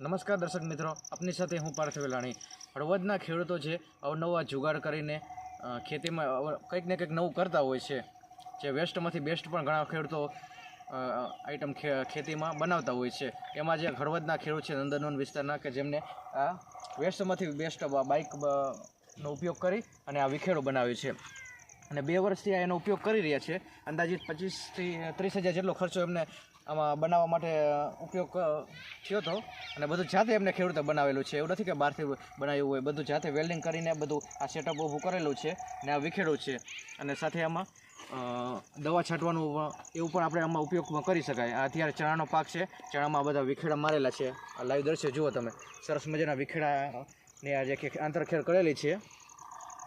નમસ્કાર દર્શક મિત્રો, આપની સાથે હું પાર્થ વેલાણી હળવદના ખેડૂતો છે, અવનવા જુગાડ કરીને ખેતીમાં કંઈક ને કંઈક નવું કરતા હોય છે, જે વેસ્ટમાંથી બેસ્ટ પણ ઘણા ખેડૂતો આઈટમ ખેતીમાં બનાવતા હોય છે. એમાં જે હળવદના ખેડૂત છે, નંદનવન વિસ્તારના, કે જેમને આ વેસ્ટમાંથી બેસ્ટ બાઇક નો ઉપયોગ કરી અને આ વિખેડો બનાવ્યો છે. અને બે વર્ષથી આ એનો ઉપયોગ કરી રહ્યા છે. અંદાજિત પચીસથી ત્રીસ હજાર જેટલો ખર્ચો એમને આમાં બનાવવા માટે ઉપયોગ થયો હતો. અને બધું જાતે એમને ખેડૂતે બનાવેલું છે. એવું નથી કે બહારથી બનાવ્યું હોય. બધું જાતે વેલ્ડિંગ કરીને બધું આ સેટઅપ ઊભું કરેલું છે ને આ વિખેડું છે. અને સાથે આમાં દવા છાંટવાનું એવું પણ આપણે આમાં ઉપયોગમાં કરી શકાય. અત્યારે ચણાનો પાક છે. ચણામાં બધા વિખેડા મારેલા છે. આ લાઈવ દ્રશ્ય જુઓ તમે. સરસ મજાના વિખેડાની આ જે આંતરખેડ કરેલી છે.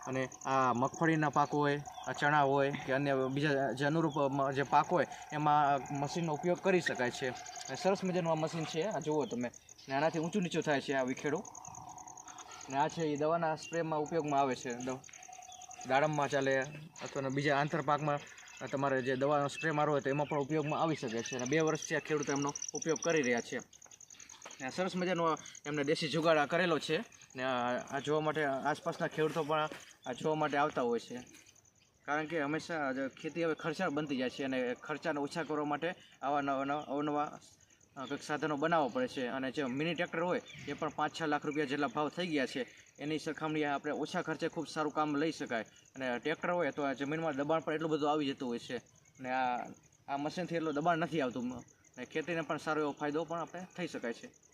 અને આ મગફળીના પાક હોય, આ ચણા હોય કે અન્ય બીજા જે અનુરૂપ જે પાક હોય, એમાં મશીનનો ઉપયોગ કરી શકાય છે. સરસ મજાનું આ મશીન છે, આ જુઓ તમે. આનાથી ઊંચું નીચું થાય છે આ વિખેડું. ને આ છે એ દવાના સ્પ્રેમાં ઉપયોગમાં આવે છે. દાડમમાં ચાલે અથવા બીજા આંતર પાકમાં તમારે જે દવાનો સ્પ્રે મારવો હોય તો એમાં પણ ઉપયોગમાં આવી શકે છે. અને બે વર્ષથી આ ખેડૂતો એમનો ઉપયોગ કરી રહ્યા છે. ને સરસ મજાનો એમને દેશી જુગાડ કરેલો છે. ને આ જોવા માટે આસપાસના ખેડૂતો પણ આ જોવા માટે આવતા હોય છે. કારણ કે હંમેશા ખેતી હવે ખર્ચાળ બનતી જાય છે અને ખર્ચાને ઓછા કરવા માટે આવા નવા નવા અવનવા કંઈક સાધનો બનાવવા પડે છે. અને જે મિની ટ્રેક્ટર હોય, એ પણ પાંચ, છ લાખ રૂપિયા જેટલા ભાવ થઈ ગયા છે. એની સરખામણીએ આપણે ઓછા ખર્ચે ખૂબ સારું કામ લઈ શકાય. અને ટ્રેક્ટર હોય, તો આ જમીનમાં દબાણ પણ એટલું બધું આવી જતું હોય છે. અને આ આ મશીનથી એટલું દબાણ નથી આવતું. ખેતીને પણ સારો એવો ફાયદો પણ આપણે થઈ શકાય છે.